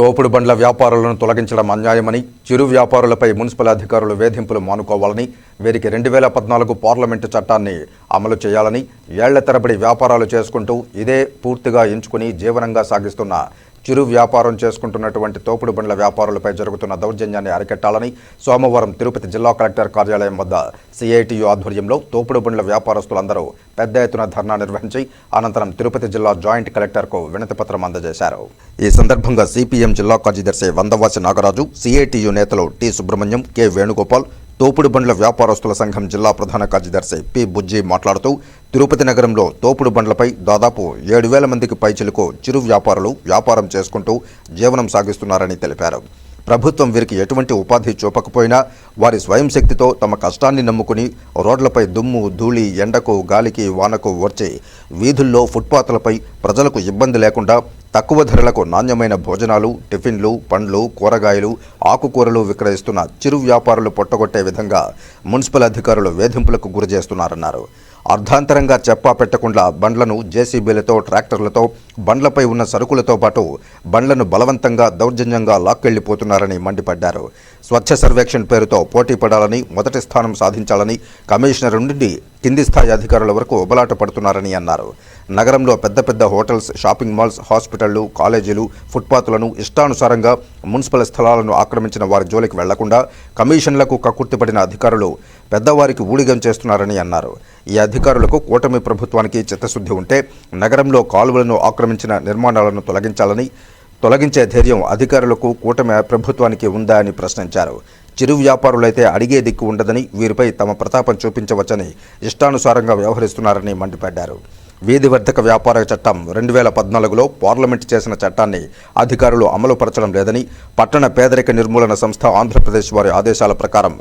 తోపుడు బండ్ల వ్యాపారులను తొలగించడం అన్యాయమని చిరు వ్యాపారులపై మున్సిపల్ అధికారులు వేధింపులు మానుకోవాలని వీరికి రెండు వేల పద్నాలుగు పార్లమెంటు చట్టాన్ని అమలు చేయాలని ఏళ్ళ తరబడి వ్యాపారాలు చేసుకుంటూ ఇదే పూర్తిగా ఎంచుకుని జీవనంగా సాగిస్తున్న చిరు వ్యాపారం చేసుకుంటున్నటువంటి తోపుడు బండ్ల వ్యాపారులపై జరుగుతున్న దౌర్జన్యాన్ని అరికట్టాలని సోమవారం తిరుపతి జిల్లా కలెక్టర్ కార్యాలయం వద్ద సిఐటియు ఆధ్వర్యంలో తోపుడు బండ్ల వ్యాపారస్తులందరూ పెద్ద ఎత్తున ధర్నా నిర్వహించి అనంతరం తిరుపతి జిల్లా జాయింట్ కలెక్టర్కు వినతిపత్రం అందజేశారు. ఈ సందర్భంగా సిపిఎం జిల్లా కార్యదర్శి వందవాసి నాగరాజు సిఐటియు నేతలు టి సుబ్రహ్మణ్యం కె వేణుగోపాల్ తోపుడు బండ్ల వ్యాపారస్తుల సంఘం జిల్లా ప్రధాన కార్యదర్శి పి బుజ్జి మాట్లాడుతూ తిరుపతి నగరంలో తోపుడు బండ్లపై దాదాపు ఏడు వేల మందికి పైచిలకు చిరు వ్యాపారులు వ్యాపారం చేసుకుంటూ జీవనం సాగిస్తున్నారని తెలిపారు. ప్రభుత్వం వీరికి ఎటువంటి ఉపాధి చూపకపోయినా వారి స్వయం శక్తితో తమ కష్టాన్ని నమ్ముకుని రోడ్లపై దుమ్ము ధూళి ఎండకు గాలికి వానకు వచ్చి వీధుల్లో ఫుట్పాత్లపై ప్రజలకు ఇబ్బంది లేకుండా తక్కువ ధరలకు నాణ్యమైన భోజనాలు టిఫిన్లు పండ్లు కూరగాయలు ఆకుకూరలు విక్రయిస్తున్న చిరు వ్యాపారులు పొట్టగొట్టే విధంగా మున్సిపల్ అధికారులు వేధింపులకు గురి చేస్తున్నారన్నారు అర్ధాంతరంగా చెప్పా పెట్టకుండా బండ్లను జేసీబీలతో ట్రాక్టర్లతో బండ్లపై ఉన్న సరుకులతో పాటు బండ్లను బలవంతంగా దౌర్జన్యంగా లాక్కెళ్ళిపోతున్నారని మండిపడ్డారు. స్వచ్ఛ సర్వేక్షణ్ పేరుతో పోటీ పడాలని మొదటి స్థానం సాధించాలని కమిషనర్ నుండి కింది స్థాయి అధికారుల వరకు ఉబలాట పడుతున్నారని అన్నారు. నగరంలో పెద్ద పెద్ద హోటల్స్ షాపింగ్ మాల్స్ హాస్పిటళ్ళు కాలేజీలు ఫుట్పాత్లను ఇష్టానుసారంగా మున్సిపల్ స్థలాలను ఆక్రమించిన వారి జోలికి వెళ్ళకుండా కమిషన్లకు కక్కుర్తిపడిన అధికారులు పెద్దవారికి ఊడిగం చేస్తున్నారని అన్నారు. ఈ అధికారులకు కూటమి ప్రభుత్వానికి చిత్తశుద్ధి ఉంటే నగరంలో కాలువలను ఆక్రమించిన నిర్మాణాలను తొలగించాలని తొలగించే ధైర్యం అధికారులకు కూటమి ప్రభుత్వానికి ఉందా అని ప్రశ్నించారు. చిరు వ్యాపారులైతే అడిగే దిక్కు ఉండదని వీరిపై తమ ప్రతాపం చూపించవచ్చని ఇష్టానుసారంగా వ్యవహరిస్తున్నారని మండిపడ్డారు. వీధి వర్ధక వ్యాపార చట్టం రెండు వేల పద్నాలుగులో పార్లమెంట్ చేసిన చట్టాన్ని అధికారులు అమలుపరచడం లేదని పట్టణ పేదరిక నిర్మూలన సంస్థ ఆంధ్రప్రదేశ్ వారి ఆదేశాల ప్రకారం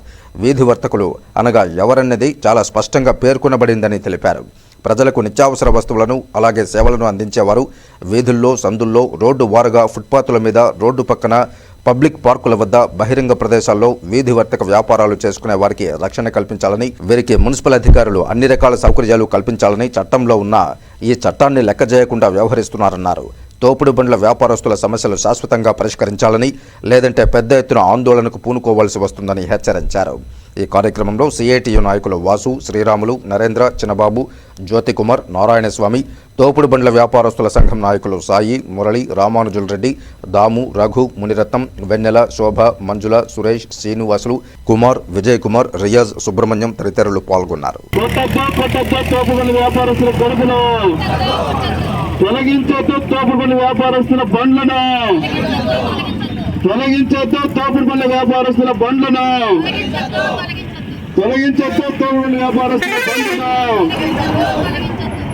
వీధి వర్తకులు అనగా ఎవరన్నది చాలా స్పష్టంగా పేర్కొనబడిందని తెలిపారు. ప్రజలకు నిత్యావసర వస్తువులను అలాగే సేవలను అందించేవారు వీధుల్లో సందుల్లో రోడ్డు వారుగా ఫుట్పాత్ల మీద రోడ్డు పక్కన పబ్లిక్ పార్కుల వద్ద బహిరంగ ప్రదేశాల్లో వీధి వర్తక వ్యాపారాలు చేసుకునే వారికి రక్షణ కల్పించాలని వీరికి మున్సిపల్ అధికారులు అన్ని రకాల సౌకర్యాలు కల్పించాలని చట్టంలో ఉన్న ఈ చట్టాన్ని లెక్క చేయకుండా వ్యవహరిస్తున్నారన్నారు. తోపుడు బండ్ల వ్యాపారస్తుల సమస్యలు శాశ్వతంగా పరిష్కరించాలని లేదంటే పెద్ద ఎత్తున ఆందోళనకు పూనుకోవాల్సి వస్తుందని హెచ్చరించారు. ఈ కార్యక్రమంలో సిఐటియు నాయకులు వాసు శ్రీరాములు నరేంద్ర చిన్నబాబు జ్యోతికుమార్ నారాయణస్వామి తోపుడు బండ్ల వ్యాపారస్తుల సంఘం నాయకులు సాయి మురళి రామానుజుల రెడ్డి దాము రఘు మునిరత్నం వెన్నెల శోభ మంజుల సురేష్ శ్రీనివాసులు కుమార్ విజయ్ కుమార్ రియాజ్ సుబ్రహ్మణ్యం తదితరులు పాల్గొన్నారు. కొట్టద్దు తోపుడు వ్యాపారస్తుల బండ్లను. తొలగించొద్దు తోపుబడి వ్యాపారస్తుల బండ్లను. తొలగించొద్దు తోపుబడి వ్యాపారస్తుల బండ్లను. తొలగించొద్దు తోపుబడి వ్యాపారస్తుల బండ్లను